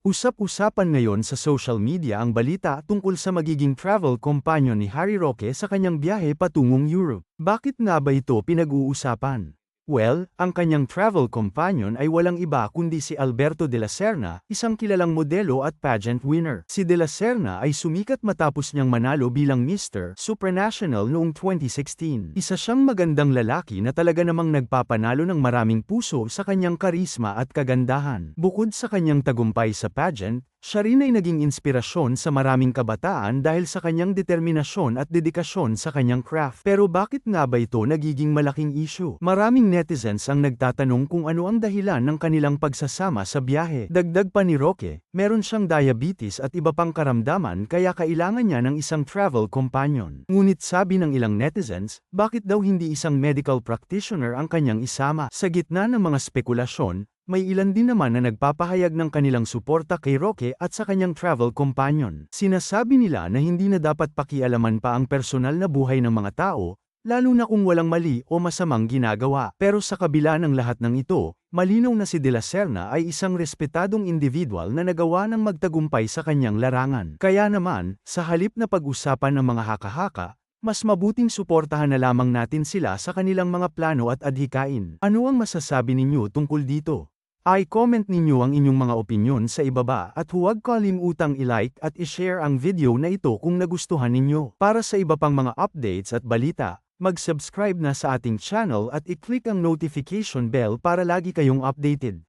Usap-usapan ngayon sa social media ang balita tungkol sa magiging travel companion ni Harry Roque sa kanyang biyahe patungong Europe. Bakit nga ba ito pinag-uusapan? Well, ang kanyang travel companion ay walang iba kundi si Alberto de la Serna, isang kilalang modelo at pageant winner. Si de la Serna ay sumikat matapos niyang manalo bilang Mr. Supranational noong 2016. Isa siyang magandang lalaki na talaga namang nagpapanalo ng maraming puso sa kanyang karisma at kagandahan. Bukod sa kanyang tagumpay sa pageant, siya rin ay naging inspirasyon sa maraming kabataan dahil sa kanyang determinasyon at dedikasyon sa kanyang craft. Pero bakit nga ba ito nagiging malaking issue? Maraming netizens ang nagtatanong kung ano ang dahilan ng kanilang pagsasama sa biyahe. Dagdag pa ni Roque, meron siyang diabetes at iba pang karamdaman kaya kailangan niya ng isang travel companion. Ngunit sabi ng ilang netizens, bakit daw hindi isang medical practitioner ang kanyang isama? Sa gitna ng mga spekulasyon, may ilan din naman na nagpapahayag ng kanilang suporta kay Roque at sa kanyang travel companion. Sinasabi nila na hindi na dapat pakialaman pa ang personal na buhay ng mga tao, lalo na kung walang mali o masamang ginagawa. Pero sa kabila ng lahat ng ito, malinaw na si De La Serna ay isang respetadong individual na nagawa ng magtagumpay sa kanyang larangan. Kaya naman, sa halip na pag-usapan ng mga haka-haka, mas mabuting suportahan na lamang natin sila sa kanilang mga plano at adhikain. Ano ang masasabi ninyo tungkol dito? I-comment ninyo ang inyong mga opinyon sa ibaba at huwag kalimutang i-like at i-share ang video na ito kung nagustuhan ninyo. Para sa iba pang mga updates at balita, mag-subscribe na sa ating channel at i-click ang notification bell para lagi kayong updated.